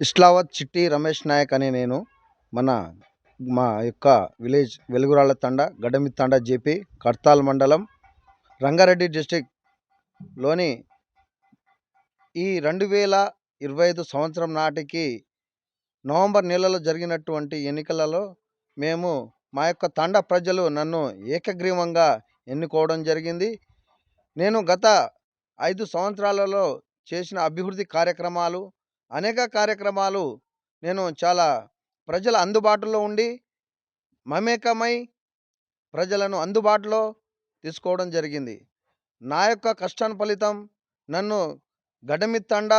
ఇస్లావత్ చిట్టి రమేష్ నాయక్ అనే నేను మన మా యొక్క విలేజ్ వెలుగురాళ్ళ తండ గడ్డమి తండ జేపీ కడ్తాల్ మండలం రంగారెడ్డి డిస్టిక్లోని ఈ రెండు వేల ఇరవై ఐదు సంవత్సరం నాటికి నవంబర్ నెలలో జరిగినటువంటి ఎన్నికలలో మేము మా యొక్క తండ ప్రజలు నన్ను ఏకగ్రీవంగా ఎన్నుకోవడం జరిగింది. నేను గత ఐదు సంవత్సరాలలో చేసిన అభివృద్ధి కార్యక్రమాలు అనేక కార్యక్రమాలు నేను చాలా ప్రజల అందుబాటులో ఉండి మమేకమై ప్రజలను అందుబాటులో తీసుకోవడం జరిగింది. నా యొక్క కష్టాన్ని ఫలితం నన్ను గడమి తండ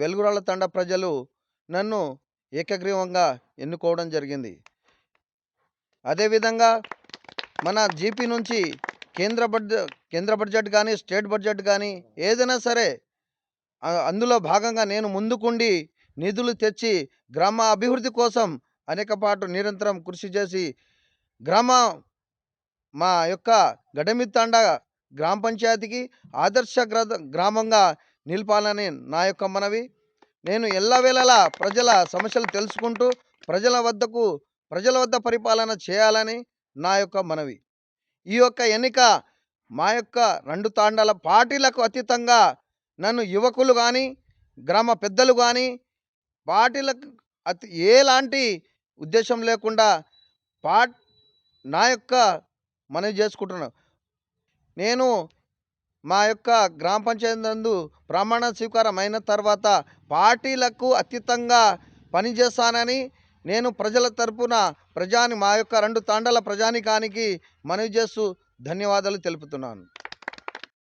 వెలుగురాళ్ళ తండ ప్రజలు నన్ను ఏకగ్రీవంగా ఎన్నుకోవడం జరిగింది. అదేవిధంగా మన జీపీ నుంచి కేంద్ర బడ్జెట్ కేంద్ర బడ్జెట్ కానీ స్టేట్ బడ్జెట్ కానీ ఏదైనా సరే అందులో భాగంగా నేను ముందుకుండి నిధులు తెచ్చి గ్రామ అభివృద్ధి కోసం అనేక పాటు నిరంతరం కృషి చేసి గ్రామ మా యొక్క గడమిత్తండ గ్రామ పంచాయతీకి ఆదర్శ గ్రామంగా నిలపాలని నా యొక్క మనవి. నేను ఎల్లవేళలా ప్రజల సమస్యలు తెలుసుకుంటూ ప్రజల వద్దకు ప్రజల వద్ద పరిపాలన చేయాలని నా యొక్క మనవి. ఈ యొక్క ఎన్నిక మా యొక్క రెండు తాండాల పార్టీలకు అతీతంగా నన్ను యువకులు కానీ గ్రామ పెద్దలు కానీ పార్టీలకు అతి ఎలాంటి ఉద్దేశం లేకుండా పా నా యొక్క మనవి చేసుకుంటున్నాను నేను మా యొక్క గ్రామ పంచాయతీ నందు ప్రమాణ స్వీకారం అయిన తర్వాత పార్టీలకు అతీతంగా పనిచేస్తానని నేను ప్రజల తరపున ప్రజాని మా యొక్క రెండు తాండాల ప్రజానికానికి మనవి చేస్తూ ధన్యవాదాలు తెలుపుతున్నాను.